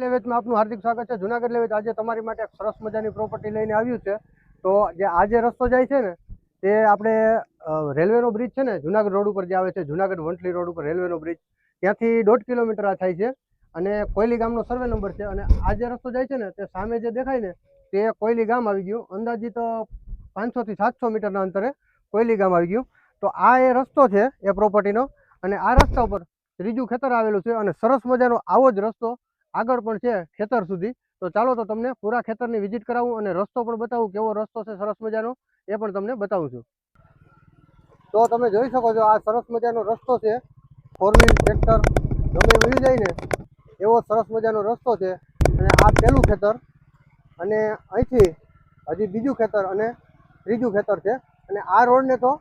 લેવેચમાં આપનું હાર્દિક સ્વાગત છે. જુનાગઢ લેવેચ આજે તમારી માટે સરસ મજાની પ્રોપર્ટી લઈને આવ્યું છે. તો જે આજે રસ્તો જાય છે ને, તે આપણે રેલવેનો બ્રિજ છે ને, જુનાગઢ રોડ ઉપર જે આવે છે, જુનાગઢ વંટલી રોડ ઉપર રેલવેનો બ્રિજ ત્યાંથી દોઢ કિલોમીટર આ થાય છે. અને કોયલી ગામનો સર્વે નંબર છે. અને આ જે રસ્તો જાય છે ને, તે સામે જે દેખાય ને, તે કોયલી ગામ આવી ગયું. અંદાજિત પાંચસોથી સાતસો મીટરના અંતરે કોયલી ગામ આવી ગયું. તો આ એ રસ્તો છે, એ પ્રોપર્ટીનો અને આ રસ્તા ઉપર ત્રીજું ખેતર આવેલું છે. અને સરસ મજાનો આવો જ રસ્તો આગળ પણ છે ખેતર સુધી. તો ચાલો તો તમને પૂરા ખેતરની વિઝિટ કરાવું અને રસ્તો પણ બતાવું, કેવો રસ્તો છે, સરસ મજાનો, એ પણ તમને બતાવું છું. તો તમે જોઈ શકો છો, આ સરસ મજાનો રસ્તો છે. ફોર વ્હીલ ટ્રેક્ટર ગમે મળી જાય ને, એવો સરસ મજાનો રસ્તો છે. અને આ પહેલું ખેતર અને અહીંથી હજી બીજું ખેતર અને ત્રીજું ખેતર છે. અને આ રોડને તો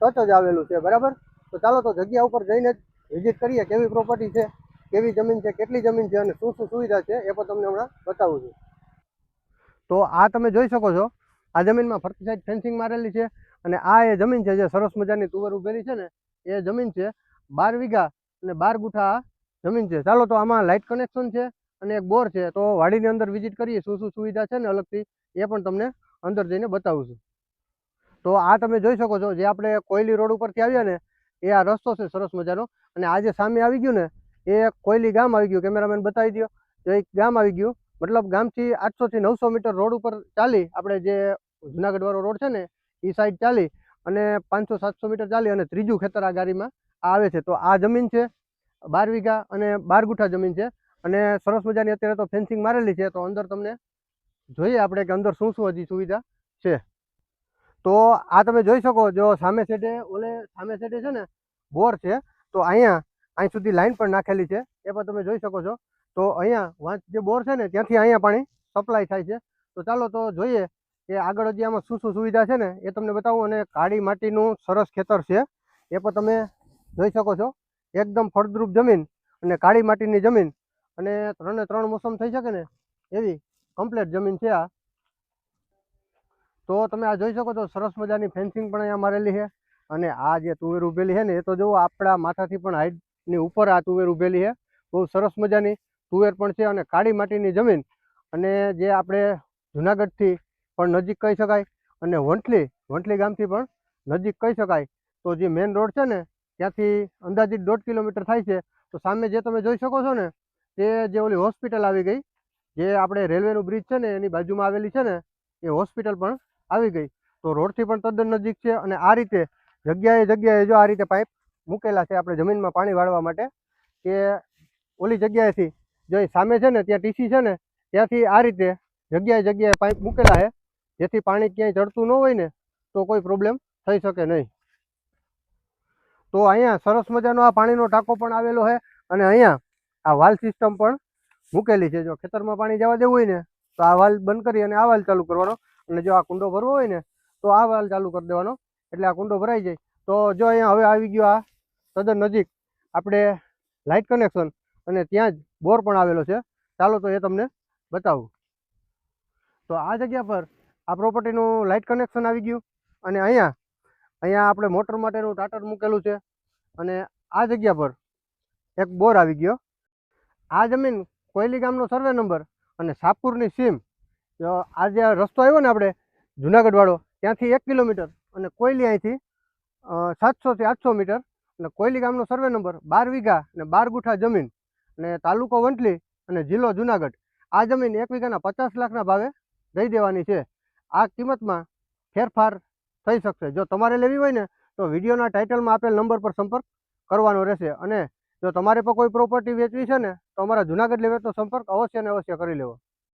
ટચ જ આવેલું છે, બરાબર? તો ચાલો તો જગ્યા ઉપર જઈને જ વિઝિટ કરીએ, કેવી પ્રોપર્ટી છે? કેવી જમીન છે, કેટલી જમીન છે અને શું શું સુવિધા છે એ પણ તમને હમણાં બતાવું છું. તો આ તમે જોઈ શકો છો, આ જમીનમાં ફરતી સાઈડ ફેન્સિંગ મારેલી છે અને આ એ જમીન છે જે સરસ મજાની તુવેર ઉભેલી છે ને, એ જમીન છે બાર વીઘા અને બાર ગુઠા જમીન છે. ચાલો તો આમાં લાઇટ કનેક્શન છે અને એક બોર છે, તો વાડીની અંદર વિઝિટ કરીએ, શું શું સુવિધા છે ને અલગથી એ પણ તમને અંદર જઈને બતાવું છું. તો આ તમે જોઈ શકો છો, જે આપણે કોયલી રોડ ઉપરથી આવ્યા ને, એ આ રસ્તો છે સરસ મજાનો અને આ જે સામે આવી ગયું ને એ કોયલી ગામ આવી ગયું, કેમેરામેન બતાવી દો તો એક ગામ આવી ગયું, મતલબ ગામથી આઠસોથી નવસો મીટર રોડ ઉપર ચાલી, આપણે જે જુનાગઢવાળો રોડ છે ને એ સાઈડ ચાલી અને પાંચસો, સાતસો મીટર ચાલી અને ત્રીજું ખેતર આ ગાડીમાં આવે છે. તો આ જમીન છે, બાર વીઘા અને બાર ગુઠા જમીન છે. અને સરસ મજાની અત્યારે તો ફેન્સિંગ મારેલી છે, તો અંદર તમને જોઈએ આપણે કે અંદર શું શું હજી સુવિધા છે. તો આ તમે જોઈ શકો, જો સામે સેટે ઓલે સામે સેટે છે ને, બોર છે. તો અહીંયા અહીં સુધી લાઈન પણ નાખેલી છે, એ પણ તમે જોઈ શકો છો. તો અહીંયા વાંચ, જે બોર છે ને, ત્યાંથી અહીંયા પાણી સપ્લાય થાય છે. તો ચાલો તો જોઈએ કે આગળ હજી આમાં શું શું સુવિધા છે ને, એ તમને બતાવું અને કાળી માટીનું સરસ ખેતર છે. એ પણ તમે જોઈ શકો છો. એકદમ ફળદ્રુપ જમીન અને કાળી માટીની જમીન અને ત્રણે ત્રણ મોસમ થઈ શકે ને, એવી કમ્પ્લેટ જમીન છે આ. તો તમે આ જોઈ શકો છો, સરસ મજાની ફેન્સિંગ પણ અહીંયા મારેલી છે. અને આ જે તુવેર ઉભેલી છે ને, એ તો જુઓ આપણા માથાથી પણ હાઈટની ઉપર આ તુવેર ઉભેલી છે. બહુ સરસ મજાની તુવેર પણ છે અને કાળી માટીની જમીન. અને જે આપણે જુનાગઢથી પણ નજીક કહી શકાય અને વંટલી વંટલી ગામથી પણ નજીક કહી શકાય. તો જે મેઇન રોડ છે ને, ત્યાંથી અંદાજિત દોઢ કિલોમીટર થાય છે. તો સામે જે તમે જોઈ શકો છો ને, તે જે ઓલી હોસ્પિટલ આવી ગઈ. જે આપણે રેલવેનું બ્રિજ છે ને, એની બાજુમાં આવેલી છે ને, એ હોસ્પિટલ પણ આવી ગઈ. તો રોડથી પણ તદ્દન નજીક છે અને આ રીતે જગ્યાએ જગ્યાએ જો આ રીતે પાઇપ મૂકેલા છે આપણે જમીનમાં પાણી વાળવા માટે, કે ઓલી જગ્યાએથી જો સામે છે ને, ત્યાં ટીસી છે ને, ત્યાંથી આ રીતે જગ્યાએ જગ્યાએ પાઇપ મૂકેલા છે, જેથી પાણી ક્યાંય ચડતું ન હોય ને, તો કોઈ પ્રોબ્લેમ થઈ શકે નહીં. તો અહીંયા સરસ મજાનો આ પાણીનો ટાંકો પણ આવેલો છે, અને અહીંયા આ વાલ સિસ્ટમ પણ મૂકેલી છે. જો ખેતરમાં પાણી જવા દેવું હોય ને, તો આ વાલ બંધ કરી અને આ વાલ ચાલુ કરવાનો. અને જો આ કુંડો ભરવો હોય ને, તો આ વાલ ચાલુ કરી દેવાનો. એટલે આ કુંડો ભરાઈ જાય. તો જો અહીંયા હવે આવી ગયો આ તદ્દન નજીક આપણે લાઇટ કનેક્શન અને ત્યાં જ બોર પણ આવેલો છે. ચાલો તો એ તમને બતાવું. તો આ જગ્યા પર આ પ્રોપર્ટીનું લાઇટ કનેક્શન આવી ગયું અને અહીંયા અહીંયા આપણે મોટર માટેનું ટાટર મૂકેલું છે અને આ જગ્યા પર એક બોર આવી ગયો. આ જમીન કોયલી ગામનો સર્વે નંબર અને સાપુરની સીમ. આ જે રસ્તો આવ્યો ને આપણે જુનાગઢવાળો, ત્યાંથી એક કિલોમીટર અને કોયલી અહીંથી સાતસોથી આઠસો મીટર અને કોયલી ગામનો સર્વે નંબર બાર વીઘા અને બાર ગુઠા જમીન અને તાલુકો વંટલી અને જિલ્લો જુનાગઢ. આ જમીન એક વીઘાના પચાસ લાખના ભાવે દઈ દેવાની છે. આ કિંમતમાં ફેરફાર થઈ શકશે. જો તમારે લેવી હોય ને, તો વિડીયોના ટાઇટલમાં આપેલ નંબર પર સંપર્ક કરવાનો રહેશે. અને જો તમારે પણ કોઈ પ્રોપર્ટી વેચવી છે ને, તો અમારા જુનાગઢ લેવેચનો સંપર્ક અવશ્ય ને અવશ્ય કરી લેવો.